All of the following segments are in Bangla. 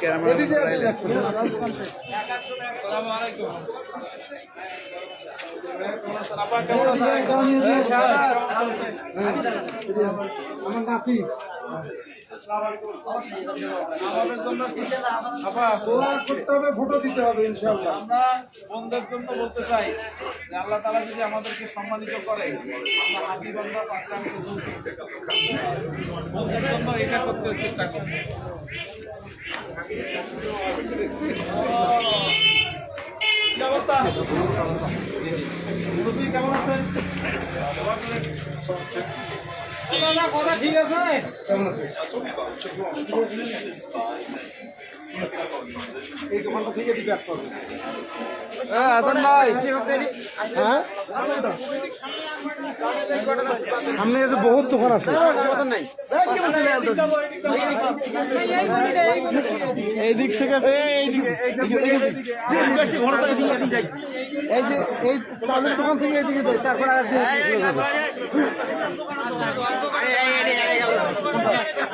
ক্যামেরা আসসালামু আলাইকুম আপা কেমন করতে হবে ভোটও দিতে হবে ইনশাআল্লাহ আমরা বন্ধের জন্য বলতে চাই যে আল্লাহ তালা যদি আমাদেরকে সম্মানিত করে আমরা বন্ধের জন্য এটা করতে চেষ্টা করব কি অবস্থা মুরব্বী কেমন আছেন না, না, কথা ঠিক আছে এই দোকানটা থেকে দিবে এক করবে হাসান ভাই। হ্যাঁ? সামনে তো বহুত দোকান আছে এই দিক থেকে আছে এই দিক এই যে এই চালের দোকান থেকে এইদিকে তারপরে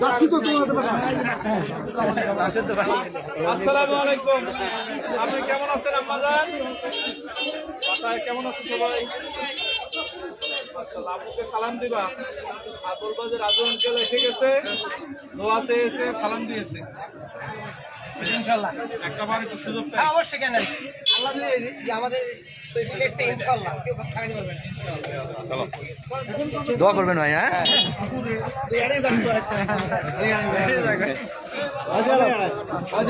যাচ্ছি আসসালামু আলাইকুম। আপনি কেমন আছেন আম্মাজান? কেমন আছে সবাই? সালাম দিবা। আর বলবা যে রাজু আঙ্কেল এসে গেছে। দোয়া চেয়েছে সালাম দিয়েছে। ইনশাল্লাহ একটা বার একটু সুযোগ চাই। হ্যাঁ, অবশ্যই কেন আল্লাহ যে আমাদের দোয়া করবেন ভাই হ্যাঁ? আজ